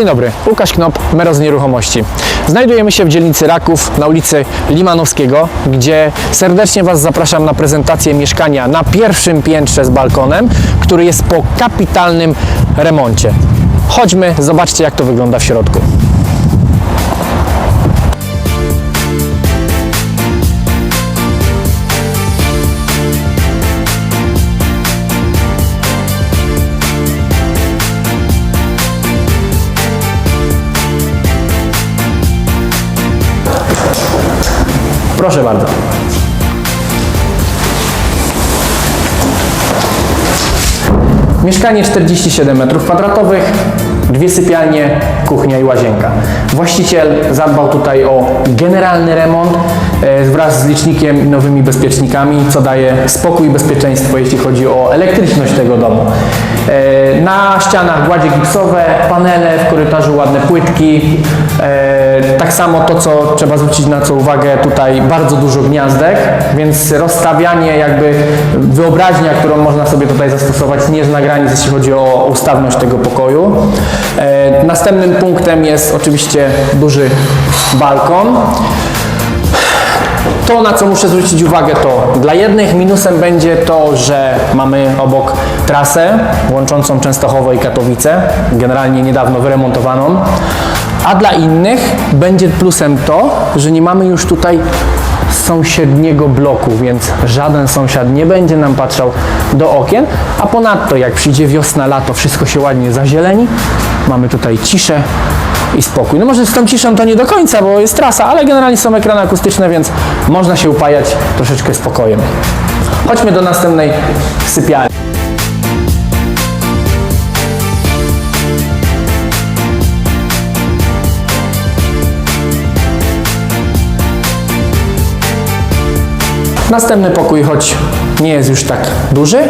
Dzień dobry, Łukasz Knop, Mero z Nieruchomości. Znajdujemy się w dzielnicy Raków na ulicy Limanowskiego, gdzie serdecznie Was zapraszam na prezentację mieszkania na pierwszym piętrze z balkonem, który jest po kapitalnym remoncie. Chodźmy, zobaczcie jak to wygląda w środku. Proszę bardzo. Mieszkanie 47 m2, dwie sypialnie, kuchnia i łazienka. Właściciel zadbał tutaj o generalny remont e, wraz z licznikiem i nowymi bezpiecznikami, co daje spokój i bezpieczeństwo, jeśli chodzi o elektryczność tego domu. E, Na ścianach gładzie gipsowe, panele, w korytarzu ładne płytki. E, Tak samo to, co trzeba zwrócić na co uwagę, tutaj bardzo dużo gniazdek, więc rozstawianie jakby wyobraźnia, którą można sobie tutaj zastosować nie zna granic, jeśli chodzi o ustawność tego pokoju. Następnym punktem jest oczywiście duży balkon. To, na co muszę zwrócić uwagę, to dla jednych minusem będzie to, że mamy obok trasę łączącą Częstochowo i Katowice, generalnie niedawno wyremontowaną, a dla innych będzie plusem to, że nie mamy już tutaj sąsiedniego bloku, więc żaden sąsiad nie będzie nam patrzał do okien, a ponadto jak przyjdzie wiosna, lato, wszystko się ładnie zazieleni, mamy tutaj ciszę i spokój. No może z tą ciszą to nie do końca, bo jest trasa, ale generalnie są ekrany akustyczne, więc można się upajać troszeczkę spokojem. Chodźmy do następnej sypialni. Następny pokój, choć nie jest już tak duży,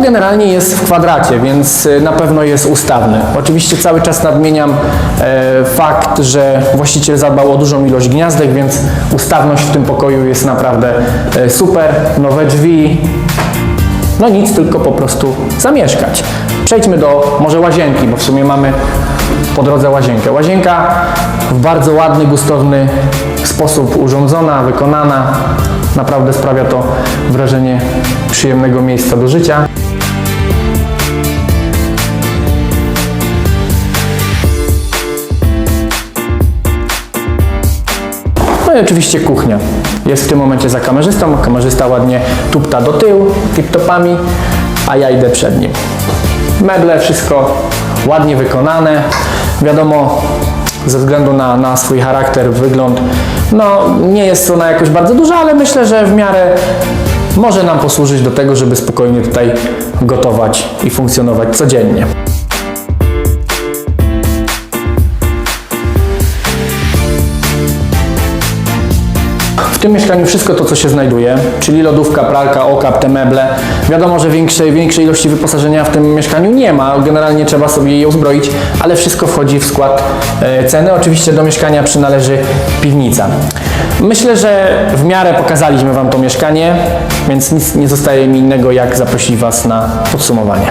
generalnie jest w kwadracie, więc y, na pewno jest ustawny. Oczywiście cały czas nadmieniam e, fakt, że właściciel zadbał o dużą ilość gniazdek, więc ustawność w tym pokoju jest naprawdę e, super. Nowe drzwi, no nic, tylko po prostu zamieszkać. Przejdźmy do może łazienki, bo w sumie mamy po drodze łazienkę. Łazienka w bardzo ładny, gustowny sposób urządzona, wykonana. Naprawdę sprawia to wrażenie przyjemnego miejsca do życia. No i oczywiście kuchnia. Jest w tym momencie za kamerzystą. Kamerzysta ładnie tupta do tyłu, tip-topami, a ja idę przed nim. Meble, wszystko ładnie wykonane. Wiadomo, ze względu na, na swój charakter, wygląd, no nie jest ona jakoś bardzo duża, ale myślę, że w miarę może nam posłużyć do tego, żeby spokojnie tutaj gotować i funkcjonować codziennie. W tym mieszkaniu wszystko to, co się znajduje, czyli lodówka, pralka, okap, te meble. Wiadomo, że większej, większej ilości wyposażenia w tym mieszkaniu nie ma. Generalnie trzeba sobie je uzbroić, ale wszystko wchodzi w skład e, ceny. Oczywiście do mieszkania przynależy piwnica. Myślę, że w miarę pokazaliśmy Wam to mieszkanie, więc nic nie zostaje mi innego, jak zaprosić Was na podsumowanie.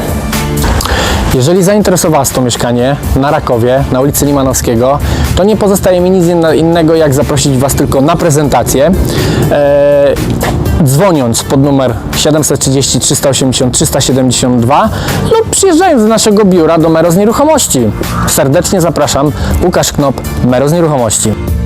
Jeżeli zainteresowało to mieszkanie na Rakowie, na ulicy Limanowskiego, to nie pozostaje mi nic innego, jak zaprosić Was tylko na prezentację. Eee, dzwoniąc pod numer 730 380 372 lub przyjeżdżając do naszego biura do Mero z Nieruchomości. Serdecznie zapraszam, Łukasz Knop, Mero z Nieruchomości.